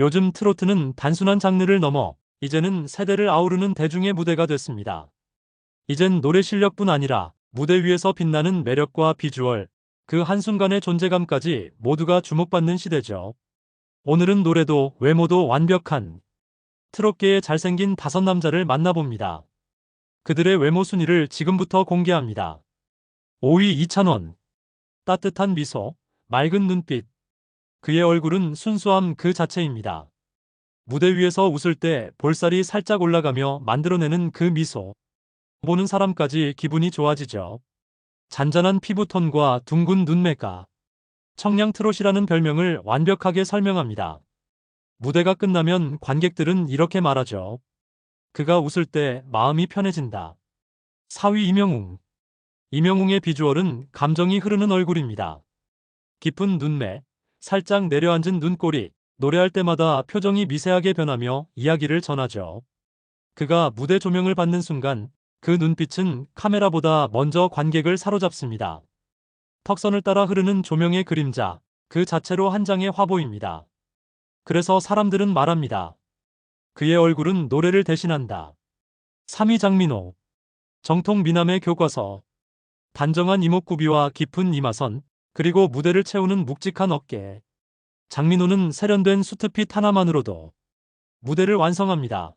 요즘 트로트는 단순한 장르를 넘어 이제는 세대를 아우르는 대중의 무대가 됐습니다. 이젠 노래 실력뿐 아니라 무대 위에서 빛나는 매력과 비주얼, 그 한순간의 존재감까지 모두가 주목받는 시대죠. 오늘은 노래도 외모도 완벽한 트롯계의 잘생긴 다섯 남자를 만나봅니다. 그들의 외모 순위를 지금부터 공개합니다. 5위 이찬원. 따뜻한 미소, 맑은 눈빛. 그의 얼굴은 순수함 그 자체입니다. 무대 위에서 웃을 때 볼살이 살짝 올라가며 만들어내는 그 미소. 보는 사람까지 기분이 좋아지죠. 잔잔한 피부톤과 둥근 눈매가 청량 트롯이라는 별명을 완벽하게 설명합니다. 무대가 끝나면 관객들은 이렇게 말하죠. 그가 웃을 때 마음이 편해진다. 4위 이명웅. 이명웅의 비주얼은 감정이 흐르는 얼굴입니다. 깊은 눈매, 살짝 내려앉은 눈꼬리, 노래할 때마다 표정이 미세하게 변하며 이야기를 전하죠. 그가 무대 조명을 받는 순간 그 눈빛은 카메라보다 먼저 관객을 사로잡습니다. 턱선을 따라 흐르는 조명의 그림자, 그 자체로 한 장의 화보입니다. 그래서 사람들은 말합니다. 그의 얼굴은 노래를 대신한다. 3위 장민호. 정통 미남의 교과서. 단정한 이목구비와 깊은 이마선, 그리고 무대를 채우는 묵직한 어깨. 장민호는 세련된 수트핏 하나만으로도 무대를 완성합니다.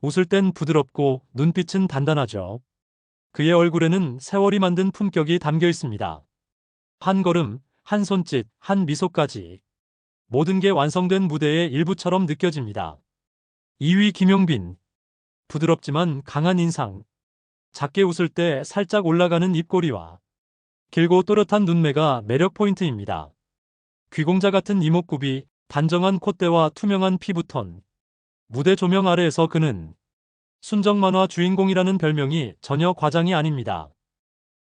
웃을 땐 부드럽고 눈빛은 단단하죠. 그의 얼굴에는 세월이 만든 품격이 담겨 있습니다. 한 걸음, 한 손짓, 한 미소까지 모든 게 완성된 무대의 일부처럼 느껴집니다. 2위 김용빈. 부드럽지만 강한 인상. 작게 웃을 때 살짝 올라가는 입꼬리와 길고 또렷한 눈매가 매력 포인트입니다. 귀공자 같은 이목구비, 단정한 콧대와 투명한 피부톤. 무대 조명 아래에서 그는 순정 만화 주인공이라는 별명이 전혀 과장이 아닙니다.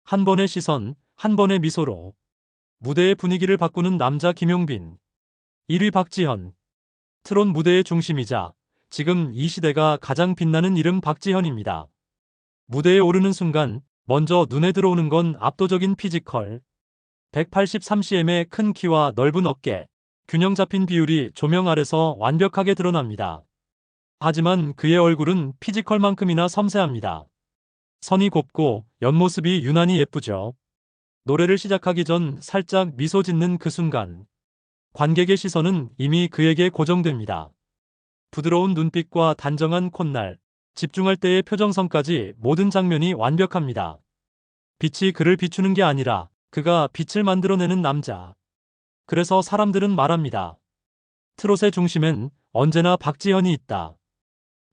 한 번의 시선, 한 번의 미소로 무대의 분위기를 바꾸는 남자 김용빈. 1위 박지현. 트롯 무대의 중심이자 지금 이 시대가 가장 빛나는 이름 박지현입니다. 무대에 오르는 순간 먼저 눈에 들어오는 건 압도적인 피지컬. 183cm의 큰 키와 넓은 어깨, 균형 잡힌 비율이 조명 아래서 완벽하게 드러납니다. 하지만 그의 얼굴은 피지컬만큼이나 섬세합니다. 선이 곱고 옆모습이 유난히 예쁘죠. 노래를 시작하기 전 살짝 미소 짓는 그 순간 관객의 시선은 이미 그에게 고정됩니다. 부드러운 눈빛과 단정한 콧날, 집중할 때의 표정선까지 모든 장면이 완벽합니다. 빛이 그를 비추는 게 아니라 그가 빛을 만들어내는 남자. 그래서 사람들은 말합니다. 트롯의 중심엔 언제나 박지현이 있다.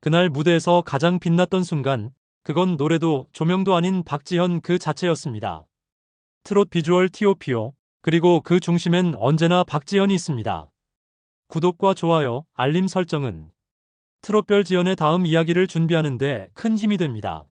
그날 무대에서 가장 빛났던 순간 그건 노래도 조명도 아닌 박지현 그 자체였습니다. 트롯 비주얼 티오피오 그리고 그 중심엔 언제나 박지현이 있습니다. 구독과 좋아요, 알림 설정은 트롯별 지연의 다음 이야기를 준비하는데 큰 힘이 됩니다.